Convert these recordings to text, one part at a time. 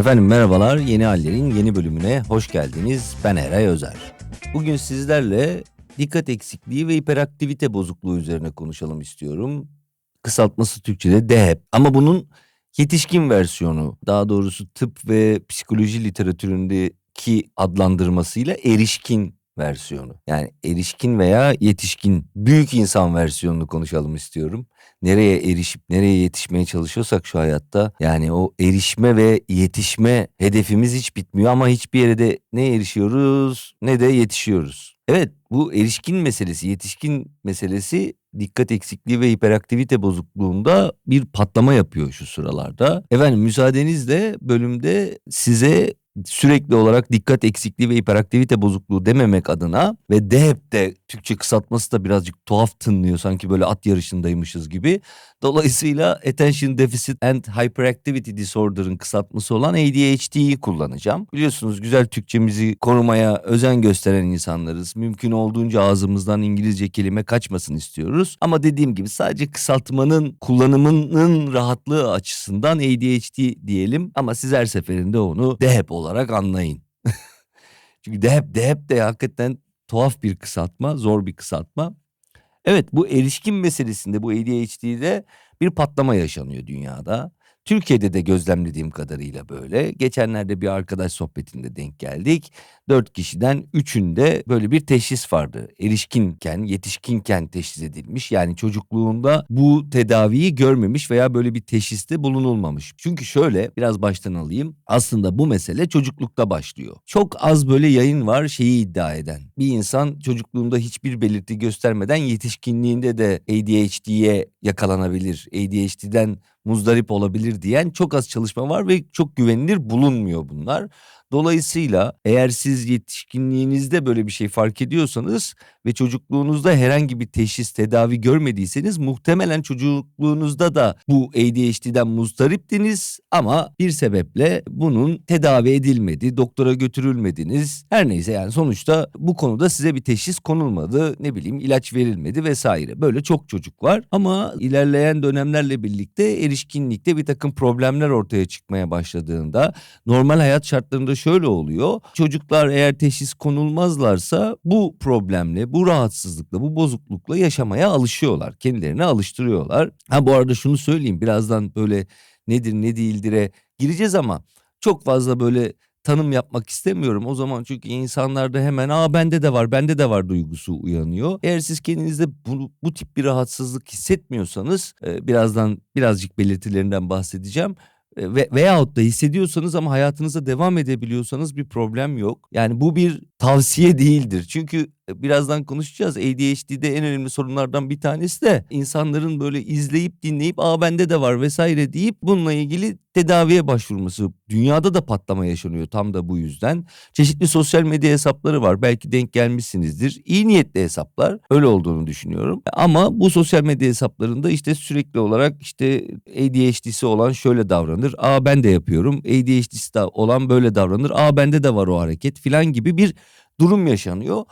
Efendim merhabalar, Yeni Haller'in yeni bölümüne hoş geldiniz. Ben Eray Özer. Bugün sizlerle dikkat eksikliği ve hiperaktivite bozukluğu üzerine konuşalım istiyorum. Kısaltması Türkçe'de DHEP. Ama bunun yetişkin versiyonu, daha doğrusu tıp ve psikoloji literatüründeki adlandırmasıyla erişkin versiyonu. Yani erişkin veya yetişkin, büyük insan versiyonunu konuşalım istiyorum nereye erişip nereye yetişmeye çalışıyorsak şu hayatta yani o erişme ve yetişme hedefimiz hiç bitmiyor ama hiçbir yere de ne erişiyoruz ne de yetişiyoruz. Evet bu erişkin meselesi, yetişkin meselesi dikkat eksikliği ve hiperaktivite bozukluğunda bir patlama yapıyor şu sıralarda. Efendim müsaadenizle bölümde size sürekli olarak dikkat eksikliği ve hiperaktivite bozukluğu dememek adına ve DEHP de Türkçe kısaltması da birazcık tuhaf tınlıyor sanki böyle at yarışındaymışız gibi. Dolayısıyla Attention Deficit and Hyperactivity Disorder'ın kısaltması olan ADHD'yi kullanacağım. Biliyorsunuz güzel Türkçemizi korumaya özen gösteren insanlarız. Mümkün olduğunca ağzımızdan İngilizce kelime kaçmasın istiyoruz. Ama dediğim gibi sadece kısaltmanın kullanımının rahatlığı açısından ADHD diyelim. Ama siz her seferinde onu DEHP olarak anlayın. Çünkü DEHP, DEHP de hakikaten tuhaf bir kısaltma, zor bir kısaltma. Evet bu erişkin meselesinde bu ADHD'de bir patlama yaşanıyor dünyada. Türkiye'de de gözlemlediğim kadarıyla böyle. Geçenlerde bir arkadaş sohbetinde denk geldik. Dört kişiden üçünde böyle bir teşhis vardı. Erişkinken, yetişkinken teşhis edilmiş. Yani çocukluğunda bu tedaviyi görmemiş veya böyle bir teşhiste bulunulmamış. Çünkü şöyle biraz baştan alayım. Aslında bu mesele çocuklukta başlıyor. Çok az böyle yayın var şeyi iddia eden. Bir insan çocukluğunda hiçbir belirti göstermeden yetişkinliğinde de ADHD'ye yakalanabilir. ADHD'den muzdarip olabilir diyen çok az çalışma var ve çok güvenilir bulunmuyor bunlar. Dolayısıyla eğer siz yetişkinliğinizde böyle bir şey fark ediyorsanız ve çocukluğunuzda herhangi bir teşhis tedavi görmediyseniz muhtemelen çocukluğunuzda da bu ADHD'den muzdariptiniz ama bir sebeple bunun tedavi edilmedi, doktora götürülmediniz. Her neyse yani sonuçta bu konuda size bir teşhis konulmadı, ne bileyim ilaç verilmedi vesaire. Böyle çok çocuk var ama ilerleyen dönemlerle birlikte erişkinlikte bir takım problemler ortaya çıkmaya başladığında normal hayat şartlarında şöyle oluyor. Çocuklar eğer teşhis konulmazlarsa bu problemle, bu rahatsızlıkla, bu bozuklukla yaşamaya alışıyorlar. Kendilerini alıştırıyorlar. Ha bu arada şunu söyleyeyim birazdan böyle nedir ne değildir'e gireceğiz ama çok fazla böyle tanım yapmak istemiyorum. O zaman çünkü insanlarda hemen aa bende de var bende de var duygusu uyanıyor. Eğer siz kendinizde bu, bu tip bir rahatsızlık hissetmiyorsanız e, birazdan birazcık belirtilerinden bahsedeceğim. Ve veyahut da hissediyorsanız ama hayatınıza devam edebiliyorsanız bir problem yok. Yani bu bir tavsiye değildir. Çünkü birazdan konuşacağız. ADHD'de en önemli sorunlardan bir tanesi de insanların böyle izleyip dinleyip aa bende de var vesaire deyip bununla ilgili tedaviye başvurması. Dünyada da patlama yaşanıyor tam da bu yüzden. Çeşitli sosyal medya hesapları var. Belki denk gelmişsinizdir. İyi niyetli hesaplar. Öyle olduğunu düşünüyorum. Ama bu sosyal medya hesaplarında işte sürekli olarak işte ADHD'si olan şöyle davranır. Aa ben de yapıyorum. ADHD'si olan böyle davranır. Aa bende de var o hareket filan gibi bir durum yaşanıyor.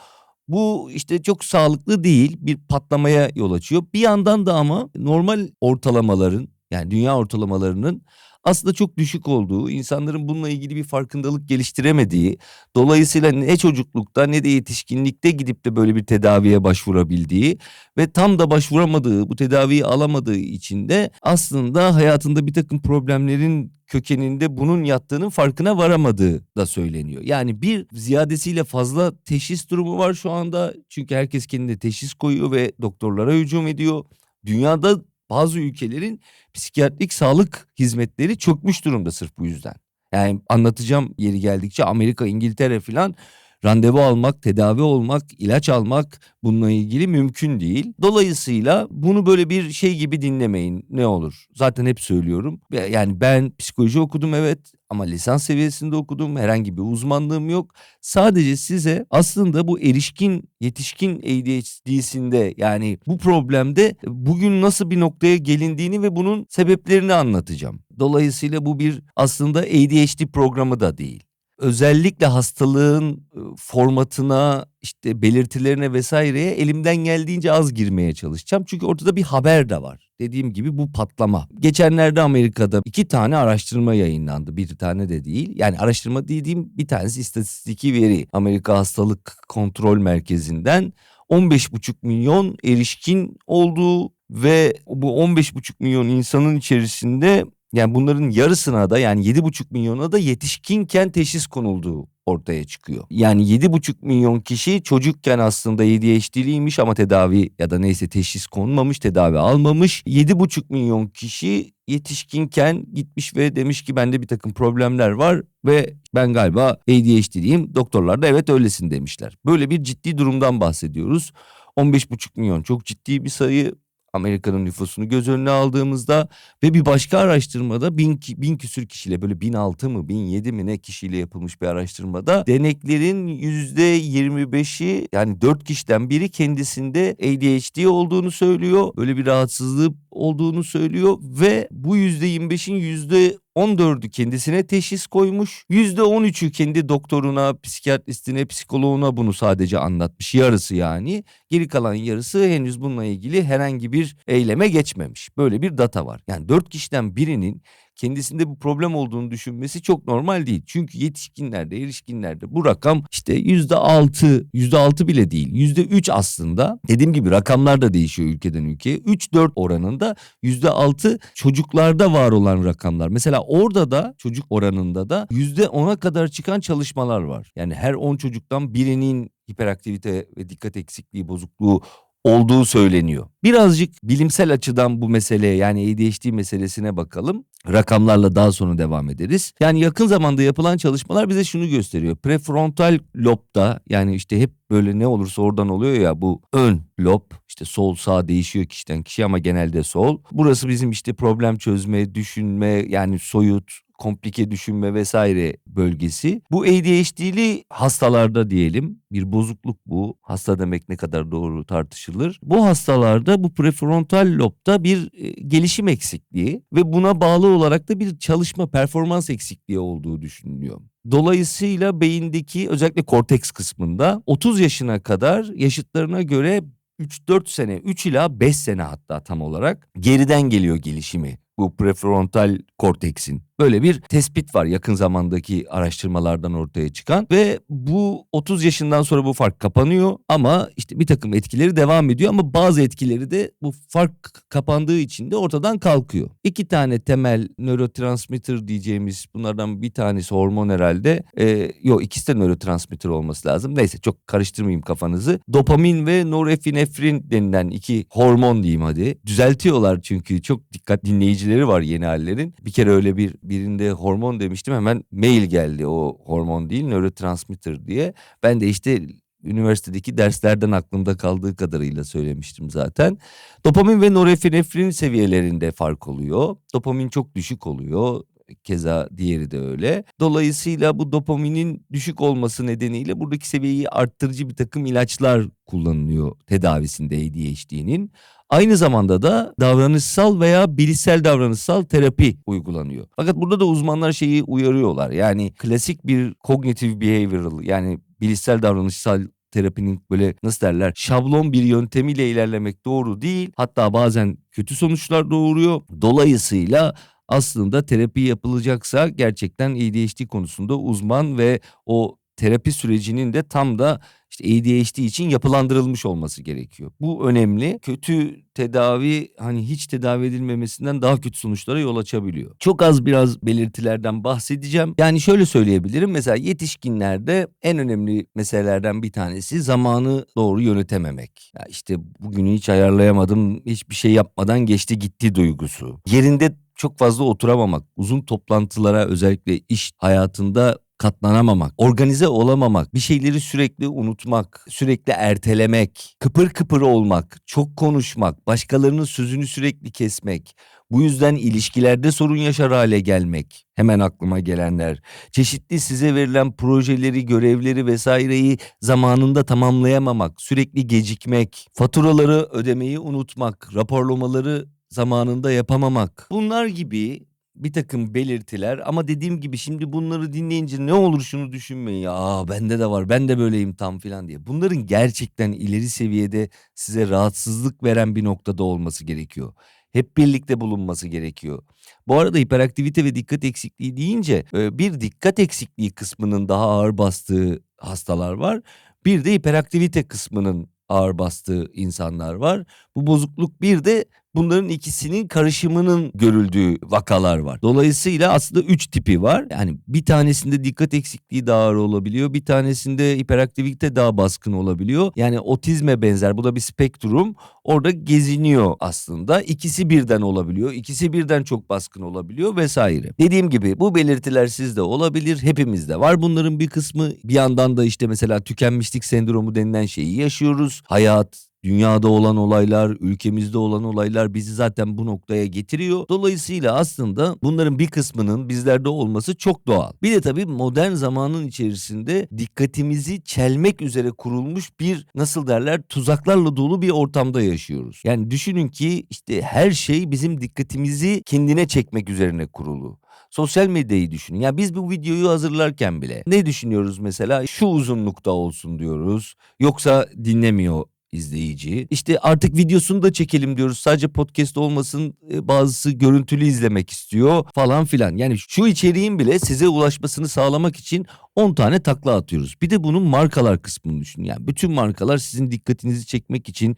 Bu işte çok sağlıklı değil bir patlamaya yol açıyor. Bir yandan da ama normal ortalamaların yani dünya ortalamalarının aslında çok düşük olduğu, insanların bununla ilgili bir farkındalık geliştiremediği, dolayısıyla ne çocuklukta ne de yetişkinlikte gidip de böyle bir tedaviye başvurabildiği ve tam da başvuramadığı, bu tedaviyi alamadığı için de aslında hayatında bir takım problemlerin kökeninde bunun yattığının farkına varamadığı da söyleniyor. Yani bir ziyadesiyle fazla teşhis durumu var şu anda. Çünkü herkes kendine teşhis koyuyor ve doktorlara hücum ediyor. Dünyada bazı ülkelerin psikiyatrik sağlık hizmetleri çökmüş durumda sırf bu yüzden. Yani anlatacağım yeri geldikçe Amerika, İngiltere filan randevu almak, tedavi olmak, ilaç almak bununla ilgili mümkün değil. Dolayısıyla bunu böyle bir şey gibi dinlemeyin ne olur. Zaten hep söylüyorum. Yani ben psikoloji okudum evet ama lisans seviyesinde okudum. Herhangi bir uzmanlığım yok. Sadece size aslında bu erişkin, yetişkin ADHD'sinde yani bu problemde bugün nasıl bir noktaya gelindiğini ve bunun sebeplerini anlatacağım. Dolayısıyla bu bir aslında ADHD programı da değil. Özellikle hastalığın formatına, işte belirtilerine vesaireye elimden geldiğince az girmeye çalışacağım. Çünkü ortada bir haber de var. Dediğim gibi bu patlama. Geçenlerde Amerika'da iki tane araştırma yayınlandı. Bir tane de değil. Yani araştırma dediğim bir tanesi istatistiki veri. Amerika Hastalık Kontrol Merkezi'nden 15,5 milyon erişkin olduğu ve bu 15,5 milyon insanın içerisinde yani bunların yarısına da yani 7,5 milyona da yetişkinken teşhis konulduğu ortaya çıkıyor. Yani 7,5 milyon kişi çocukken aslında ADHD'liymiş ama tedavi ya da neyse teşhis konmamış, tedavi almamış. 7,5 milyon kişi yetişkinken gitmiş ve demiş ki bende bir takım problemler var ve ben galiba ADHD'liyim. Doktorlar da evet öylesin demişler. Böyle bir ciddi durumdan bahsediyoruz. 15,5 milyon çok ciddi bir sayı Amerika'nın nüfusunu göz önüne aldığımızda ve bir başka araştırmada bin, bin küsür kişiyle böyle bin altı mı bin yedi mi ne kişiyle yapılmış bir araştırmada deneklerin yüzde yirmi beşi yani dört kişiden biri kendisinde ADHD olduğunu söylüyor. Böyle bir rahatsızlığı olduğunu söylüyor ve bu yüzde yirmi beşin yüzde 14'ü kendisine teşhis koymuş. %13'ü kendi doktoruna, psikiyatristine, psikoloğuna bunu sadece anlatmış. Yarısı yani. Geri kalan yarısı henüz bununla ilgili herhangi bir eyleme geçmemiş. Böyle bir data var. Yani 4 kişiden birinin kendisinde bu problem olduğunu düşünmesi çok normal değil. Çünkü yetişkinlerde, erişkinlerde bu rakam işte yüzde altı, yüzde altı bile değil. Yüzde üç aslında. Dediğim gibi rakamlar da değişiyor ülkeden ülkeye. Üç dört oranında yüzde altı çocuklarda var olan rakamlar. Mesela orada da çocuk oranında da yüzde ona kadar çıkan çalışmalar var. Yani her on çocuktan birinin hiperaktivite ve dikkat eksikliği bozukluğu olduğu söyleniyor. Birazcık bilimsel açıdan bu meseleye yani ADHD meselesine bakalım. Rakamlarla daha sonra devam ederiz. Yani yakın zamanda yapılan çalışmalar bize şunu gösteriyor. Prefrontal lobda yani işte hep böyle ne olursa oradan oluyor ya bu ön lob işte sol sağ değişiyor kişiden kişiye ama genelde sol. Burası bizim işte problem çözme, düşünme yani soyut, komplike düşünme vesaire bölgesi. Bu ADHD'li hastalarda diyelim bir bozukluk bu. Hasta demek ne kadar doğru tartışılır. Bu hastalarda bu prefrontal lobda bir e, gelişim eksikliği ve buna bağlı olarak da bir çalışma performans eksikliği olduğu düşünülüyor. Dolayısıyla beyindeki özellikle korteks kısmında 30 yaşına kadar yaşıtlarına göre 3-4 sene, 3 ila 5 sene hatta tam olarak geriden geliyor gelişimi bu prefrontal korteksin. Böyle bir tespit var yakın zamandaki araştırmalardan ortaya çıkan ve bu 30 yaşından sonra bu fark kapanıyor ama işte bir takım etkileri devam ediyor ama bazı etkileri de bu fark kapandığı için de ortadan kalkıyor. İki tane temel nörotransmitter diyeceğimiz bunlardan bir tanesi hormon herhalde. Ee, yok ikisi de nörotransmitter olması lazım. Neyse çok karıştırmayayım kafanızı. Dopamin ve norepinefrin denilen iki hormon diyeyim hadi. Düzeltiyorlar çünkü çok dikkat dinleyicileri var yeni hallerin. Bir kere öyle bir birinde hormon demiştim hemen mail geldi o hormon değil nörotransmitter diye. Ben de işte üniversitedeki derslerden aklımda kaldığı kadarıyla söylemiştim zaten. Dopamin ve norepinefrin seviyelerinde fark oluyor. Dopamin çok düşük oluyor. Keza diğeri de öyle. Dolayısıyla bu dopaminin düşük olması nedeniyle buradaki seviyeyi arttırıcı bir takım ilaçlar kullanılıyor tedavisinde ADHD'nin. Aynı zamanda da davranışsal veya bilişsel davranışsal terapi uygulanıyor. Fakat burada da uzmanlar şeyi uyarıyorlar. Yani klasik bir cognitive behavioral yani bilişsel davranışsal terapinin böyle nasıl derler şablon bir yöntemiyle ilerlemek doğru değil. Hatta bazen kötü sonuçlar doğuruyor. Dolayısıyla aslında terapi yapılacaksa gerçekten ADHD konusunda uzman ve o terapi sürecinin de tam da işte ADHD için yapılandırılmış olması gerekiyor. Bu önemli. Kötü tedavi hani hiç tedavi edilmemesinden daha kötü sonuçlara yol açabiliyor. Çok az biraz belirtilerden bahsedeceğim. Yani şöyle söyleyebilirim. Mesela yetişkinlerde en önemli meselelerden bir tanesi zamanı doğru yönetememek. Ya işte bugünü hiç ayarlayamadım, hiçbir şey yapmadan geçti gitti duygusu. Yerinde çok fazla oturamamak, uzun toplantılara özellikle iş hayatında katlanamamak, organize olamamak, bir şeyleri sürekli unutmak, sürekli ertelemek, kıpır kıpır olmak, çok konuşmak, başkalarının sözünü sürekli kesmek, bu yüzden ilişkilerde sorun yaşar hale gelmek. Hemen aklıma gelenler. Çeşitli size verilen projeleri, görevleri vesaireyi zamanında tamamlayamamak, sürekli gecikmek, faturaları ödemeyi unutmak, raporlamaları zamanında yapamamak. Bunlar gibi bir takım belirtiler ama dediğim gibi şimdi bunları dinleyince ne olur şunu düşünmeyin ya bende de var ben de böyleyim tam filan diye. Bunların gerçekten ileri seviyede size rahatsızlık veren bir noktada olması gerekiyor. Hep birlikte bulunması gerekiyor. Bu arada hiperaktivite ve dikkat eksikliği deyince e, bir dikkat eksikliği kısmının daha ağır bastığı hastalar var. Bir de hiperaktivite kısmının ağır bastığı insanlar var. Bu bozukluk bir de bunların ikisinin karışımının görüldüğü vakalar var. Dolayısıyla aslında üç tipi var. Yani bir tanesinde dikkat eksikliği daha ağır olabiliyor. Bir tanesinde hiperaktivite daha baskın olabiliyor. Yani otizme benzer bu da bir spektrum. Orada geziniyor aslında. İkisi birden olabiliyor. İkisi birden çok baskın olabiliyor vesaire. Dediğim gibi bu belirtiler sizde olabilir. Hepimizde var bunların bir kısmı. Bir yandan da işte mesela tükenmişlik sendromu denilen şeyi yaşıyoruz. Hayat, Dünyada olan olaylar, ülkemizde olan olaylar bizi zaten bu noktaya getiriyor. Dolayısıyla aslında bunların bir kısmının bizlerde olması çok doğal. Bir de tabii modern zamanın içerisinde dikkatimizi çelmek üzere kurulmuş bir nasıl derler tuzaklarla dolu bir ortamda yaşıyoruz. Yani düşünün ki işte her şey bizim dikkatimizi kendine çekmek üzerine kurulu. Sosyal medyayı düşünün. Ya biz bu videoyu hazırlarken bile ne düşünüyoruz mesela? Şu uzunlukta olsun diyoruz. Yoksa dinlemiyor izleyici. İşte artık videosunu da çekelim diyoruz. Sadece podcast olmasın e, bazısı görüntülü izlemek istiyor falan filan. Yani şu içeriğin bile size ulaşmasını sağlamak için 10 tane takla atıyoruz. Bir de bunun markalar kısmını düşünün. Yani bütün markalar sizin dikkatinizi çekmek için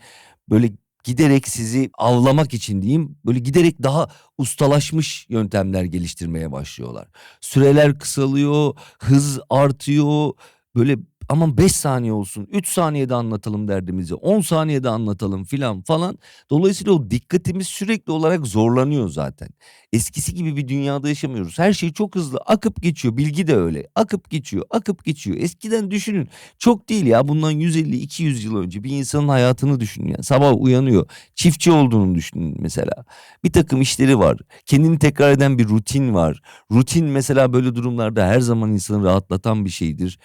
böyle giderek sizi avlamak için diyeyim böyle giderek daha ustalaşmış yöntemler geliştirmeye başlıyorlar. Süreler kısalıyor, hız artıyor. Böyle Aman 5 saniye olsun 3 saniyede anlatalım derdimizi 10 saniyede anlatalım filan falan. Dolayısıyla o dikkatimiz sürekli olarak zorlanıyor zaten. Eskisi gibi bir dünyada yaşamıyoruz. Her şey çok hızlı akıp geçiyor. Bilgi de öyle. Akıp geçiyor, akıp geçiyor. Eskiden düşünün. Çok değil ya. Bundan 150-200 yıl önce bir insanın hayatını düşünün. Yani sabah uyanıyor. Çiftçi olduğunu düşünün mesela. Bir takım işleri var. Kendini tekrar eden bir rutin var. Rutin mesela böyle durumlarda her zaman insanı rahatlatan bir şeydir.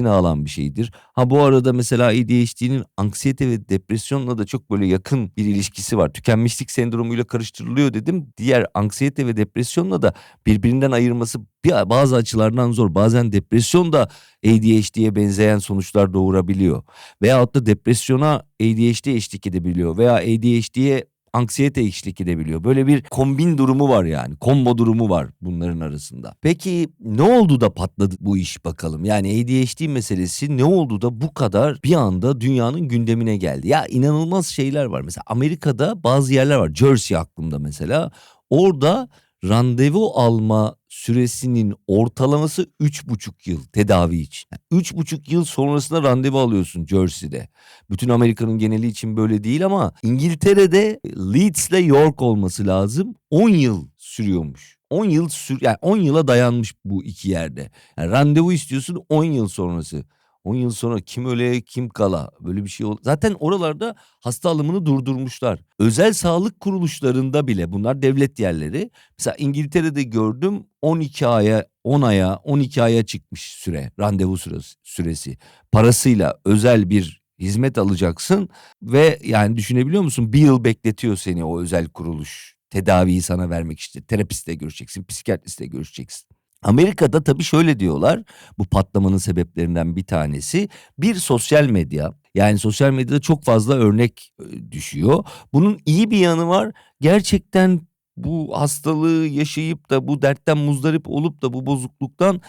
Anksiyetesini alan bir şeydir. Ha bu arada mesela ADHD'nin anksiyete ve depresyonla da çok böyle yakın bir ilişkisi var. Tükenmişlik sendromuyla karıştırılıyor dedim. Diğer anksiyete ve depresyonla da birbirinden ayırması bazı açılardan zor. Bazen depresyon da ADHD'ye benzeyen sonuçlar doğurabiliyor. Veyahut da depresyona ADHD eşlik edebiliyor veya ADHD'ye anksiyete eşlik edebiliyor. Böyle bir kombin durumu var yani. Kombo durumu var bunların arasında. Peki ne oldu da patladı bu iş bakalım? Yani ADHD meselesi ne oldu da bu kadar bir anda dünyanın gündemine geldi? Ya inanılmaz şeyler var. Mesela Amerika'da bazı yerler var. Jersey aklımda mesela. Orada randevu alma süresinin ortalaması üç buçuk yıl tedavi için. Üç buçuk yıl sonrasında randevu alıyorsun Jersey'de. Bütün Amerika'nın geneli için böyle değil ama İngiltere'de Leeds ile York olması lazım. 10 yıl sürüyormuş. 10 yıl sür yani 10 yıla dayanmış bu iki yerde. Yani randevu istiyorsun 10 yıl sonrası. 10 yıl sonra kim öle kim kala böyle bir şey oldu. Zaten oralarda hasta alımını durdurmuşlar. Özel sağlık kuruluşlarında bile bunlar devlet yerleri. Mesela İngiltere'de gördüm 12 aya 10 aya 12 aya çıkmış süre randevu süresi, süresi. Parasıyla özel bir hizmet alacaksın ve yani düşünebiliyor musun bir yıl bekletiyor seni o özel kuruluş tedaviyi sana vermek işte terapistle görüşeceksin psikiyatristle görüşeceksin. Amerika'da tabii şöyle diyorlar bu patlamanın sebeplerinden bir tanesi bir sosyal medya yani sosyal medyada çok fazla örnek düşüyor. Bunun iyi bir yanı var gerçekten bu hastalığı yaşayıp da bu dertten muzdarip olup da bu bozukluktan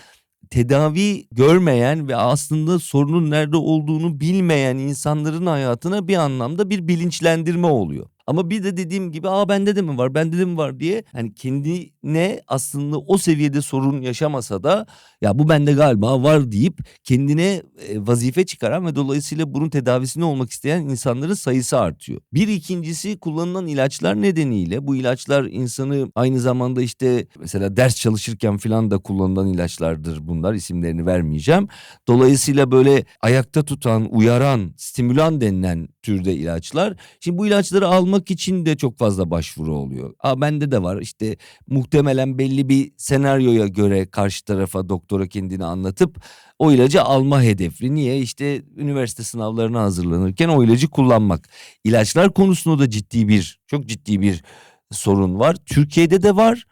tedavi görmeyen ve aslında sorunun nerede olduğunu bilmeyen insanların hayatına bir anlamda bir bilinçlendirme oluyor. Ama bir de dediğim gibi aa bende de mi var bende de mi var diye hani kendine aslında o seviyede sorun yaşamasa da ya bu bende galiba var deyip kendine vazife çıkaran ve dolayısıyla bunun tedavisine olmak isteyen insanların sayısı artıyor. Bir ikincisi kullanılan ilaçlar nedeniyle bu ilaçlar insanı aynı zamanda işte mesela ders çalışırken falan da kullanılan ilaçlardır bunlar isimlerini vermeyeceğim. Dolayısıyla böyle ayakta tutan, uyaran, stimülan denilen türde ilaçlar. Şimdi bu ilaçları almak için de çok fazla başvuru oluyor. Aa bende de var işte muhtemelen belli bir senaryoya göre karşı tarafa doktora kendini anlatıp o ilacı alma hedefli. Niye? İşte üniversite sınavlarına hazırlanırken o ilacı kullanmak. İlaçlar konusunda da ciddi bir, çok ciddi bir sorun var. Türkiye'de de var.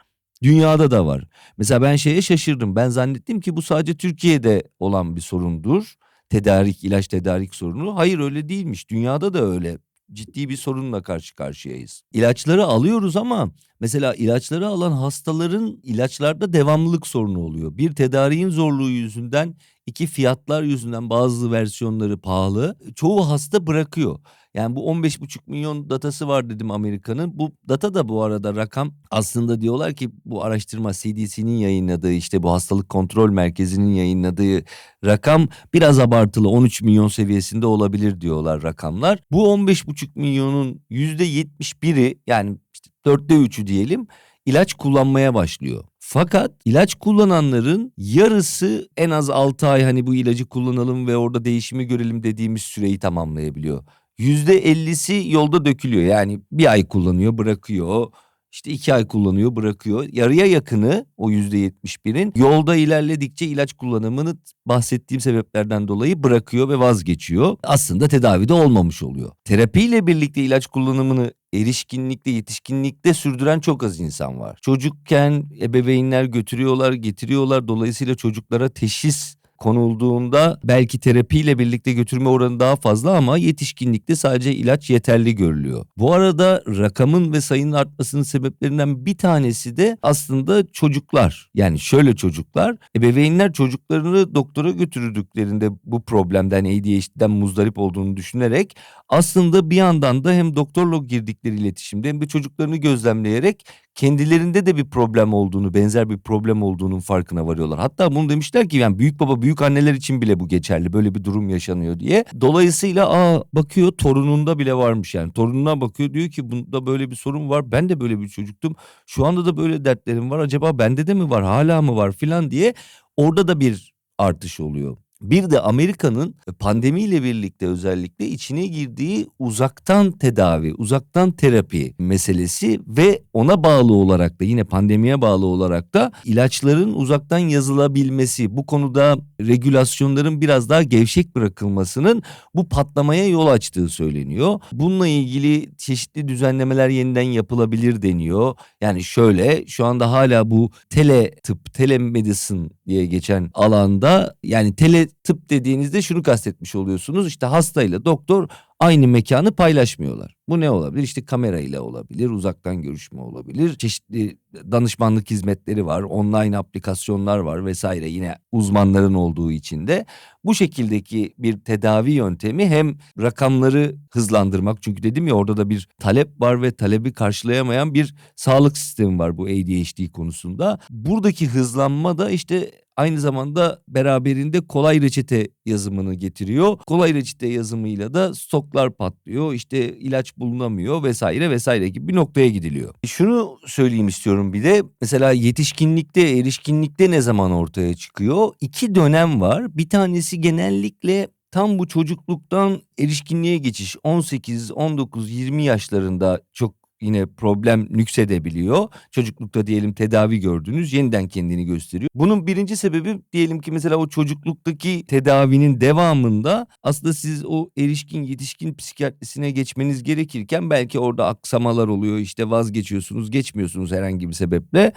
Dünyada da var. Mesela ben şeye şaşırdım. Ben zannettim ki bu sadece Türkiye'de olan bir sorundur. Tedarik, ilaç tedarik sorunu. Hayır öyle değilmiş. Dünyada da öyle. Ciddi bir sorunla karşı karşıyayız. İlaçları alıyoruz ama mesela ilaçları alan hastaların ilaçlarda devamlılık sorunu oluyor. Bir tedariğin zorluğu yüzünden, iki fiyatlar yüzünden bazı versiyonları pahalı. Çoğu hasta bırakıyor. Yani bu 15,5 milyon datası var dedim Amerika'nın. Bu data da bu arada rakam aslında diyorlar ki bu araştırma CDC'nin yayınladığı işte bu hastalık kontrol merkezinin yayınladığı rakam biraz abartılı 13 milyon seviyesinde olabilir diyorlar rakamlar. Bu 15,5 milyonun %71'i yani işte dörtte üçü diyelim ilaç kullanmaya başlıyor. Fakat ilaç kullananların yarısı en az 6 ay hani bu ilacı kullanalım ve orada değişimi görelim dediğimiz süreyi tamamlayabiliyor. %50'si yolda dökülüyor. Yani bir ay kullanıyor bırakıyor. İşte iki ay kullanıyor bırakıyor. Yarıya yakını o %71'in yolda ilerledikçe ilaç kullanımını bahsettiğim sebeplerden dolayı bırakıyor ve vazgeçiyor. Aslında tedavide olmamış oluyor. Terapiyle birlikte ilaç kullanımını erişkinlikte, yetişkinlikte sürdüren çok az insan var. Çocukken ebeveynler götürüyorlar, getiriyorlar. Dolayısıyla çocuklara teşhis konulduğunda belki terapiyle birlikte götürme oranı daha fazla ama yetişkinlikte sadece ilaç yeterli görülüyor. Bu arada rakamın ve sayının artmasının sebeplerinden bir tanesi de aslında çocuklar. Yani şöyle çocuklar, ebeveynler çocuklarını doktora götürdüklerinde bu problemden ADHD'den muzdarip olduğunu düşünerek aslında bir yandan da hem doktorla girdikleri iletişimde hem de çocuklarını gözlemleyerek kendilerinde de bir problem olduğunu, benzer bir problem olduğunun farkına varıyorlar. Hatta bunu demişler ki yani büyük baba, büyük anneler için bile bu geçerli. Böyle bir durum yaşanıyor diye. Dolayısıyla aa bakıyor torununda bile varmış yani. Torununa bakıyor diyor ki bunda böyle bir sorun var. Ben de böyle bir çocuktum. Şu anda da böyle dertlerim var. Acaba bende de mi var? Hala mı var filan diye orada da bir artış oluyor. Bir de Amerika'nın pandemiyle birlikte özellikle içine girdiği uzaktan tedavi, uzaktan terapi meselesi ve ona bağlı olarak da yine pandemiye bağlı olarak da ilaçların uzaktan yazılabilmesi, bu konuda regülasyonların biraz daha gevşek bırakılmasının bu patlamaya yol açtığı söyleniyor. Bununla ilgili çeşitli düzenlemeler yeniden yapılabilir deniyor. Yani şöyle şu anda hala bu tele tıp, telemedicine diye geçen alanda yani tele tıp dediğinizde şunu kastetmiş oluyorsunuz. İşte hastayla doktor aynı mekanı paylaşmıyorlar. Bu ne olabilir? İşte kamera ile olabilir, uzaktan görüşme olabilir. Çeşitli danışmanlık hizmetleri var, online aplikasyonlar var vesaire yine uzmanların olduğu için de. Bu şekildeki bir tedavi yöntemi hem rakamları hızlandırmak çünkü dedim ya orada da bir talep var ve talebi karşılayamayan bir sağlık sistemi var bu ADHD konusunda. Buradaki hızlanma da işte aynı zamanda beraberinde kolay reçete yazımını getiriyor. Kolay reçete yazımıyla da stoklar patlıyor. İşte ilaç bulunamıyor vesaire vesaire gibi bir noktaya gidiliyor. Şunu söyleyeyim istiyorum bir de mesela yetişkinlikte, erişkinlikte ne zaman ortaya çıkıyor? İki dönem var. Bir tanesi genellikle tam bu çocukluktan erişkinliğe geçiş 18, 19, 20 yaşlarında çok yine problem nüksedebiliyor. Çocuklukta diyelim tedavi gördünüz yeniden kendini gösteriyor. Bunun birinci sebebi diyelim ki mesela o çocukluktaki tedavinin devamında aslında siz o erişkin yetişkin psikiyatrisine geçmeniz gerekirken belki orada aksamalar oluyor işte vazgeçiyorsunuz geçmiyorsunuz herhangi bir sebeple.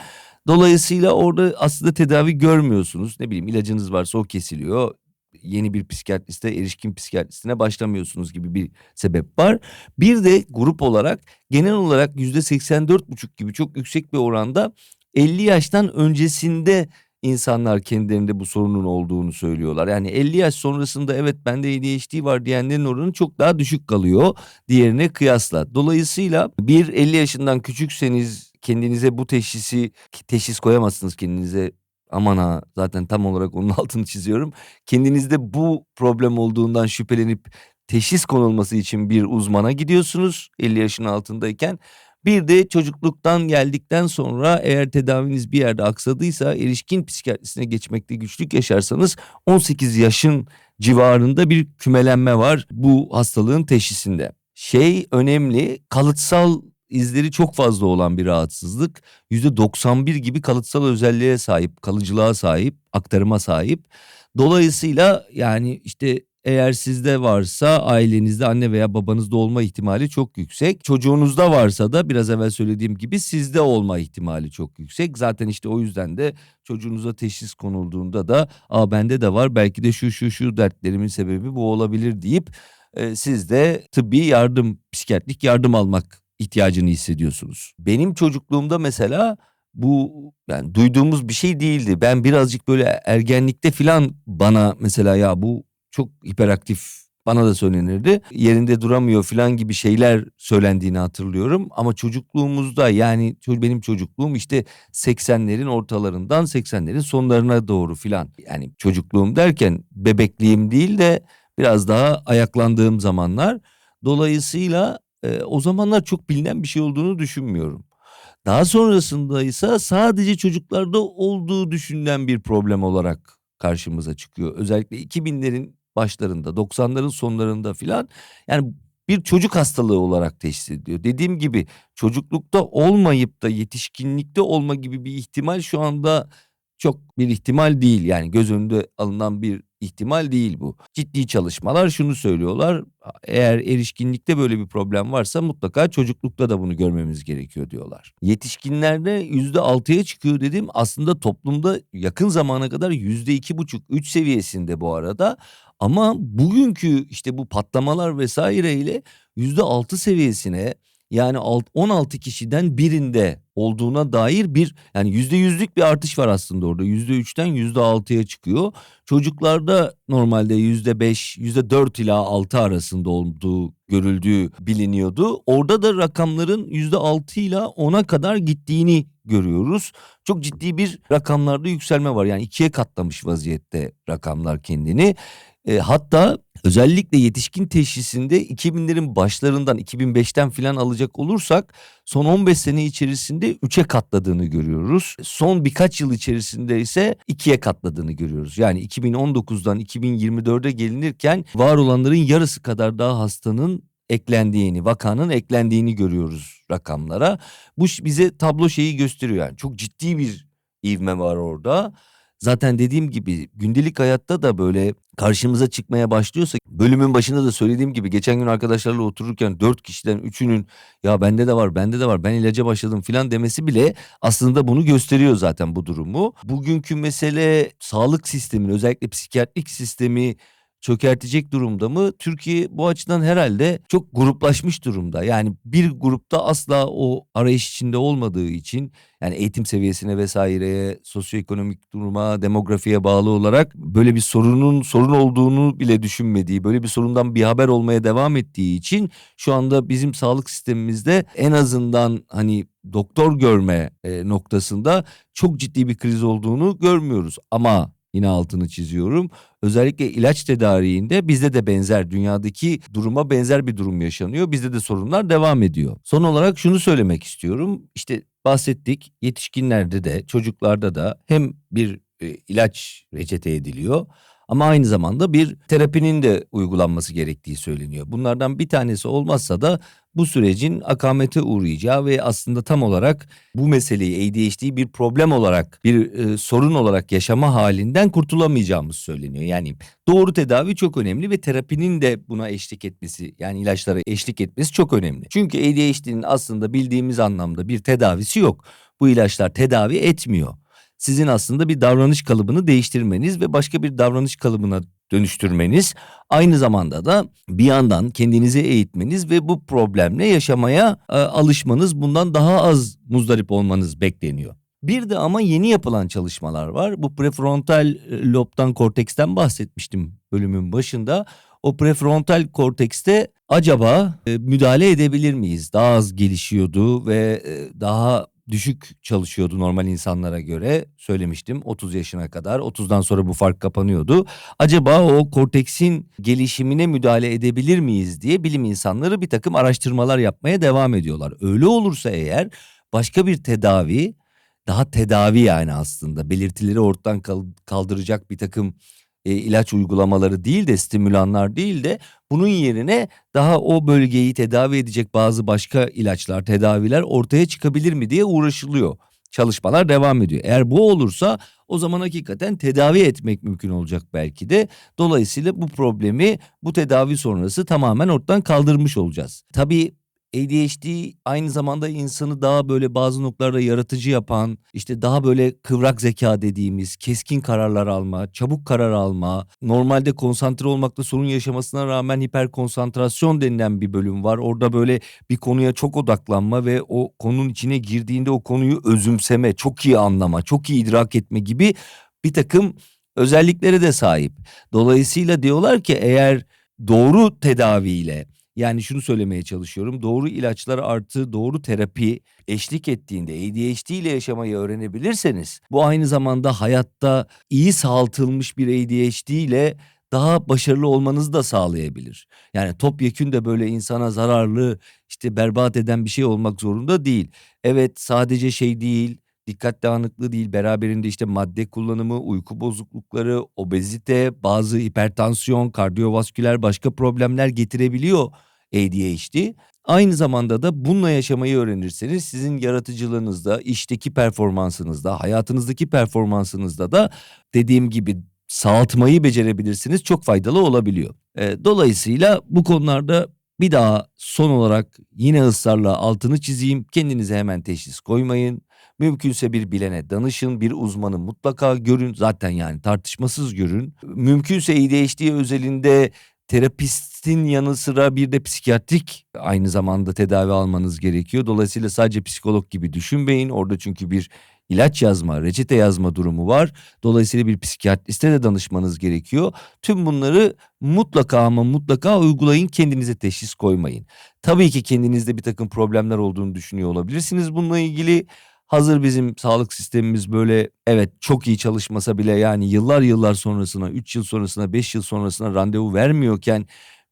Dolayısıyla orada aslında tedavi görmüyorsunuz. Ne bileyim ilacınız varsa o kesiliyor yeni bir psikiyatriste erişkin psikiyatristine başlamıyorsunuz gibi bir sebep var. Bir de grup olarak genel olarak yüzde 84,5 gibi çok yüksek bir oranda 50 yaştan öncesinde insanlar kendilerinde bu sorunun olduğunu söylüyorlar. Yani 50 yaş sonrasında evet bende ADHD var diyenlerin oranı çok daha düşük kalıyor diğerine kıyasla. Dolayısıyla bir 50 yaşından küçükseniz kendinize bu teşhisi teşhis koyamazsınız kendinize aman ha zaten tam olarak onun altını çiziyorum. Kendinizde bu problem olduğundan şüphelenip teşhis konulması için bir uzmana gidiyorsunuz 50 yaşın altındayken. Bir de çocukluktan geldikten sonra eğer tedaviniz bir yerde aksadıysa erişkin psikiyatrisine geçmekte güçlük yaşarsanız 18 yaşın civarında bir kümelenme var bu hastalığın teşhisinde. Şey önemli kalıtsal izleri çok fazla olan bir rahatsızlık. %91 gibi kalıtsal özelliğe sahip, kalıcılığa sahip, aktarıma sahip. Dolayısıyla yani işte eğer sizde varsa ailenizde anne veya babanızda olma ihtimali çok yüksek. Çocuğunuzda varsa da biraz evvel söylediğim gibi sizde olma ihtimali çok yüksek. Zaten işte o yüzden de çocuğunuza teşhis konulduğunda da aa bende de var belki de şu şu şu dertlerimin sebebi bu olabilir deyip e, siz de tıbbi yardım, psikiyatrik yardım almak ihtiyacını hissediyorsunuz. Benim çocukluğumda mesela bu yani duyduğumuz bir şey değildi. Ben birazcık böyle ergenlikte filan bana mesela ya bu çok hiperaktif bana da söylenirdi. Yerinde duramıyor filan gibi şeyler söylendiğini hatırlıyorum. Ama çocukluğumuzda yani benim çocukluğum işte 80'lerin ortalarından 80'lerin sonlarına doğru filan. Yani çocukluğum derken bebekliğim değil de biraz daha ayaklandığım zamanlar. Dolayısıyla e, o zamanlar çok bilinen bir şey olduğunu düşünmüyorum. Daha sonrasında ise sadece çocuklarda olduğu düşünülen bir problem olarak karşımıza çıkıyor. Özellikle 2000'lerin başlarında, 90'ların sonlarında filan yani bir çocuk hastalığı olarak teşhis ediliyor. Dediğim gibi çocuklukta olmayıp da yetişkinlikte olma gibi bir ihtimal şu anda çok bir ihtimal değil. Yani göz önünde alınan bir ihtimal değil bu. Ciddi çalışmalar şunu söylüyorlar. Eğer erişkinlikte böyle bir problem varsa mutlaka çocuklukta da bunu görmemiz gerekiyor diyorlar. Yetişkinlerde yüzde altıya çıkıyor dedim. Aslında toplumda yakın zamana kadar yüzde iki buçuk, üç seviyesinde bu arada. Ama bugünkü işte bu patlamalar vesaireyle yüzde altı seviyesine yani alt- 16 kişiden birinde olduğuna dair bir yani yüzde yüzlük bir artış var aslında orada. Yüzde üçten yüzde altıya çıkıyor. Çocuklarda normalde yüzde beş, yüzde dört ila altı arasında olduğu görüldüğü biliniyordu. Orada da rakamların yüzde altı ila ona kadar gittiğini görüyoruz. Çok ciddi bir rakamlarda yükselme var. Yani ikiye katlamış vaziyette rakamlar kendini. E, hatta özellikle yetişkin teşhisinde 2000'lerin başlarından 2005'ten filan alacak olursak son 15 sene içerisinde 3'e katladığını görüyoruz. Son birkaç yıl içerisinde ise 2'ye katladığını görüyoruz. Yani 2019'dan 2024'e gelinirken var olanların yarısı kadar daha hastanın eklendiğini, vakanın eklendiğini görüyoruz rakamlara. Bu bize tablo şeyi gösteriyor yani çok ciddi bir ivme var orada. Zaten dediğim gibi gündelik hayatta da böyle karşımıza çıkmaya başlıyorsa bölümün başında da söylediğim gibi geçen gün arkadaşlarla otururken dört kişiden üçünün ya bende de var bende de var ben ilaca başladım filan demesi bile aslında bunu gösteriyor zaten bu durumu. Bugünkü mesele sağlık sistemini özellikle psikiyatrik sistemi çökertecek durumda mı? Türkiye bu açıdan herhalde çok gruplaşmış durumda. Yani bir grupta asla o arayış içinde olmadığı için yani eğitim seviyesine vesaireye, sosyoekonomik duruma, demografiye bağlı olarak böyle bir sorunun sorun olduğunu bile düşünmediği, böyle bir sorundan bir haber olmaya devam ettiği için şu anda bizim sağlık sistemimizde en azından hani doktor görme e, noktasında çok ciddi bir kriz olduğunu görmüyoruz. Ama yine altını çiziyorum. Özellikle ilaç tedariğinde bizde de benzer dünyadaki duruma benzer bir durum yaşanıyor. Bizde de sorunlar devam ediyor. Son olarak şunu söylemek istiyorum. İşte bahsettik yetişkinlerde de çocuklarda da hem bir e, ilaç reçete ediliyor ama aynı zamanda bir terapinin de uygulanması gerektiği söyleniyor. Bunlardan bir tanesi olmazsa da bu sürecin akamete uğrayacağı ve aslında tam olarak bu meseleyi ADHD'yi bir problem olarak bir e, sorun olarak yaşama halinden kurtulamayacağımız söyleniyor. Yani doğru tedavi çok önemli ve terapinin de buna eşlik etmesi yani ilaçlara eşlik etmesi çok önemli. Çünkü ADHD'nin aslında bildiğimiz anlamda bir tedavisi yok. Bu ilaçlar tedavi etmiyor. Sizin aslında bir davranış kalıbını değiştirmeniz ve başka bir davranış kalıbına dönüştürmeniz aynı zamanda da bir yandan kendinizi eğitmeniz ve bu problemle yaşamaya e, alışmanız bundan daha az muzdarip olmanız bekleniyor. Bir de ama yeni yapılan çalışmalar var. Bu prefrontal e, lobdan korteksten bahsetmiştim bölümün başında. O prefrontal kortekste acaba e, müdahale edebilir miyiz? Daha az gelişiyordu ve e, daha düşük çalışıyordu normal insanlara göre. Söylemiştim 30 yaşına kadar. 30'dan sonra bu fark kapanıyordu. Acaba o korteksin gelişimine müdahale edebilir miyiz diye bilim insanları bir takım araştırmalar yapmaya devam ediyorlar. Öyle olursa eğer başka bir tedavi daha tedavi yani aslında belirtileri ortadan kal- kaldıracak bir takım e, ilaç uygulamaları değil de stimülanlar değil de bunun yerine daha o bölgeyi tedavi edecek bazı başka ilaçlar, tedaviler ortaya çıkabilir mi diye uğraşılıyor. çalışmalar devam ediyor. Eğer bu olursa o zaman hakikaten tedavi etmek mümkün olacak belki de. Dolayısıyla bu problemi bu tedavi sonrası tamamen ortadan kaldırmış olacağız. Tabii ADHD aynı zamanda insanı daha böyle bazı noktalarda yaratıcı yapan, işte daha böyle kıvrak zeka dediğimiz, keskin kararlar alma, çabuk karar alma, normalde konsantre olmakta sorun yaşamasına rağmen hiperkonsantrasyon denilen bir bölüm var. Orada böyle bir konuya çok odaklanma ve o konunun içine girdiğinde o konuyu özümseme, çok iyi anlama, çok iyi idrak etme gibi bir takım özelliklere de sahip. Dolayısıyla diyorlar ki eğer doğru tedaviyle yani şunu söylemeye çalışıyorum. Doğru ilaçlar artı doğru terapi eşlik ettiğinde ADHD ile yaşamayı öğrenebilirseniz bu aynı zamanda hayatta iyi sağaltılmış bir ADHD ile daha başarılı olmanızı da sağlayabilir. Yani topyekün de böyle insana zararlı işte berbat eden bir şey olmak zorunda değil. Evet sadece şey değil dikkat dağınıklığı değil beraberinde işte madde kullanımı, uyku bozuklukları, obezite, bazı hipertansiyon, kardiyovasküler başka problemler getirebiliyor ADHD. Aynı zamanda da bununla yaşamayı öğrenirseniz sizin yaratıcılığınızda, işteki performansınızda, hayatınızdaki performansınızda da dediğim gibi sağaltmayı becerebilirsiniz. Çok faydalı olabiliyor. E, dolayısıyla bu konularda bir daha son olarak yine ısrarla altını çizeyim. Kendinize hemen teşhis koymayın. Mümkünse bir bilene danışın, bir uzmanı mutlaka görün. Zaten yani tartışmasız görün. Mümkünse ADHD özelinde terapistin yanı sıra bir de psikiyatrik aynı zamanda tedavi almanız gerekiyor. Dolayısıyla sadece psikolog gibi düşünmeyin. Orada çünkü bir ilaç yazma, reçete yazma durumu var. Dolayısıyla bir psikiyatriste de danışmanız gerekiyor. Tüm bunları mutlaka ama mutlaka uygulayın. Kendinize teşhis koymayın. Tabii ki kendinizde bir takım problemler olduğunu düşünüyor olabilirsiniz bununla ilgili. Hazır bizim sağlık sistemimiz böyle evet çok iyi çalışmasa bile yani yıllar yıllar sonrasına, 3 yıl sonrasına, 5 yıl sonrasına randevu vermiyorken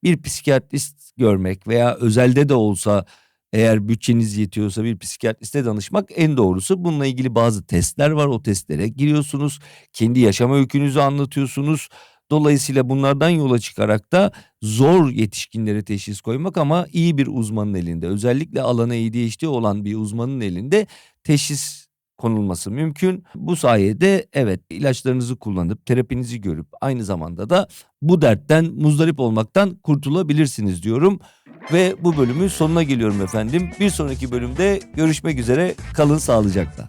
bir psikiyatrist görmek veya özelde de olsa eğer bütçeniz yetiyorsa bir psikiyatriste danışmak en doğrusu. Bununla ilgili bazı testler var. O testlere giriyorsunuz. Kendi yaşama öykünüzü anlatıyorsunuz. Dolayısıyla bunlardan yola çıkarak da zor yetişkinlere teşhis koymak ama iyi bir uzmanın elinde özellikle alana ADHD olan bir uzmanın elinde teşhis konulması mümkün. Bu sayede evet ilaçlarınızı kullanıp terapinizi görüp aynı zamanda da bu dertten muzdarip olmaktan kurtulabilirsiniz diyorum. Ve bu bölümün sonuna geliyorum efendim. Bir sonraki bölümde görüşmek üzere. Kalın sağlıcakla.